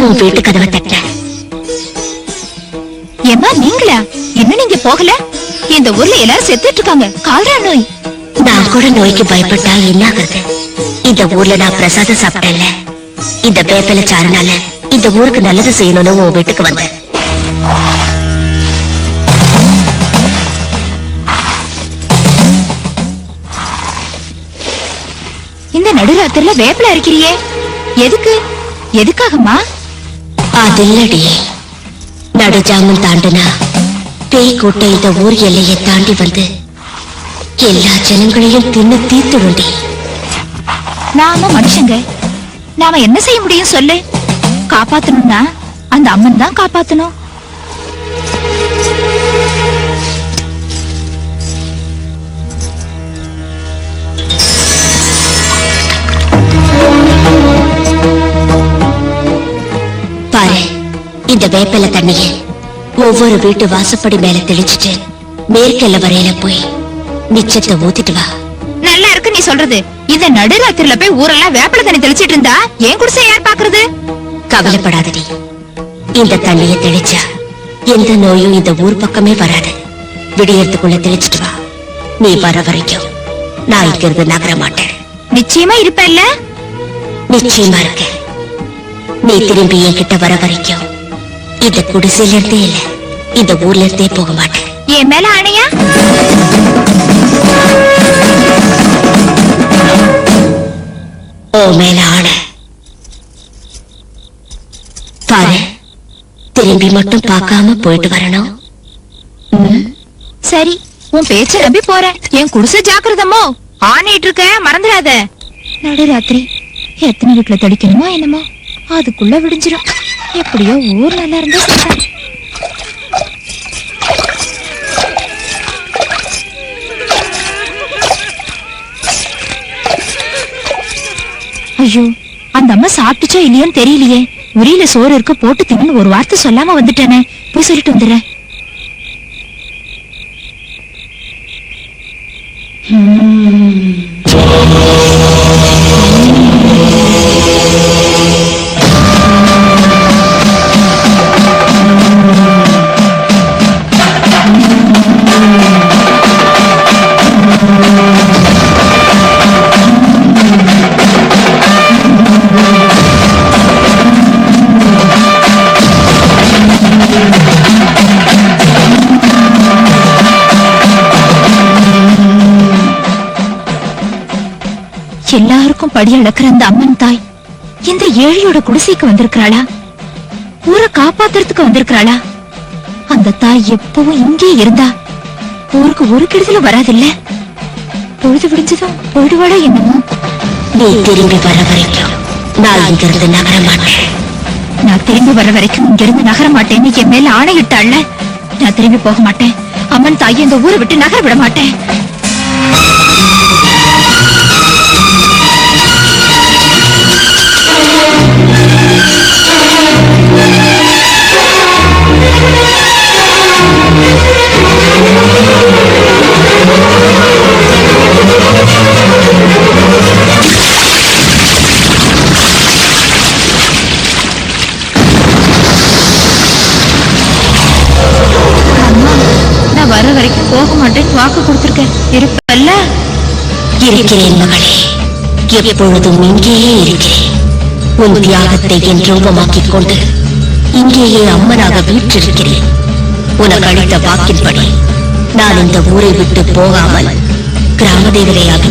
நானும் வீட்டு கதவை தட்டேன் ஏமா நீங்களா? என்ன நீங்க போகல? இந்த ஊர்ல எல்லாரும் செத்துட்டு இருக்காங்க கால்ரா நோய். நான் கூட நோய்க்கு பயப்பட்டா என்ன ஆகுறது? இந்த ஊர்ல நான் பிரசாதம் சாப்பிட்டேன்ல. இந்த வேப்பில சாருனால இந்த ஊருக்கு நல்லது செய்யணும்னு உன் வீட்டுக்கு வந்தேன். இந்த நடுராத்திரில வேப்பில அரைக்கிறியே? எதுக்கு? எதுக்காகமா அது இல்லடி நடுஜாமம் தாண்டுனா பேய் கூட்ட இந்த ஊர் எல்லையை தாண்டி வந்து எல்லா ஜனங்களையும் தின்னு தீர்த்துடுண்டி நாம மனுஷங்க நாம என்ன செய்ய முடியும் சொல்லு காப்பாத்தணும்னா அந்த அம்மன் தான் காப்பாத்தணும் இந்த வேப்பில தண்ணிய ஒவ்வொரு வீட்டு வாசப்படி மேல தெளிச்சிட்டு மேற்கெல்ல வரையில போய் மிச்சத்தை ஊத்திட்டு வா. நல்லா இருக்கு நீ சொல்றது. இந்த நடுராத்திரில போய் ஊரெல்லாம் வேப்பில தண்ணி தெளிச்சிட்டு இருந்தா ஏன் குடிசை யார் பாக்குறது? கவலைப்படாதடி. இந்த தண்ணிய தெளிச்சா எந்த நோயும் இந்த ஊர் பக்கமே வராது. விடியறதுக்குள்ள தெளிச்சிட்டு வா. நீ வர வரைக்கும் நான் இங்கிருந்து நகர மாட்டேன். நிச்சயமா இருப்பல்ல நிச்சயமா இருக்க நீ திரும்பி என்கிட்ட வர வரைக்கும் இந்த குடிசையில இருந்தே இல்ல. இந்த ஊர்ல இருந்தே போக மாட்டேன். என் மேல ஆணையா? ஓ மேல ஆன பாரு திரும்பி மட்டும் பார்க்காம போயிட்டு வரணும்? சரி உன் பேச்ச நம்பி போறேன். என் குடிசை ஜாக்கிரதமோ? ஆணையிட்டு இருக்க மறந்துடாத. நடுராத்திரி எத்தனை வீட்டுல தடிக்கணுமோ என்னமோ? அதுக்குள்ள விடிஞ்சிரும். எப்படியோ ஊர்ல இருந்து ஐயோ அந்த அம்மா சாப்பிட்டுச்சோ இல்லையோன்னு தெரியலையே. உரியில சோறு இருக்க போட்டு தின்னு ஒரு வார்த்தை சொல்லாம வந்துட்டேனே. போய் சொல்லிட்டு வந்துடுறேன் எல்லாருக்கும் படி அளக்குற அந்த அம்மன் தாய் இந்த ஏழையோட குடிசைக்கு வந்திருக்கிறாளா? ஊரை காப்பாத்துறதுக்கு வந்திருக்கிறாளா? அந்த தாய் எப்பவும் இங்கே இருந்தா ஊருக்கு ஒரு கெடுதலும் வராதில்ல? பொழுது விடிஞ்சதும் போயிடுவாடா என்னமோ? நீ திரும்பி வர வரைக்கும் நான் இங்கிருந்து நகர மாட்டேன். நான் திரும்பி வர வரைக்கும் இங்க இருந்து நகர மாட்டேன்னு என் மேல ஆணையிட்டாள்ல நான் திரும்பி போக மாட்டேன். அம்மன் தாய் இந்த ஊரை விட்டு நகர விட மாட்டேன். போக மாட்டேன் வாக்கு கொடுத்திருக்கேன். இருப்பல்ல? இருக்கிறேன் மகளே. எப்பொழுதும் இங்கேயே இருக்கிறேன் உன் தியாகத்தை என் ரூபமாக்கிக் கொண்டு இங்கேயே அம்மனாக வீற்றிருக்கிறேன். உனக்கு அளித்த வாக்கின்படி நான் இந்த ஊரை விட்டு போகாமல் கிராம தேவதையாகி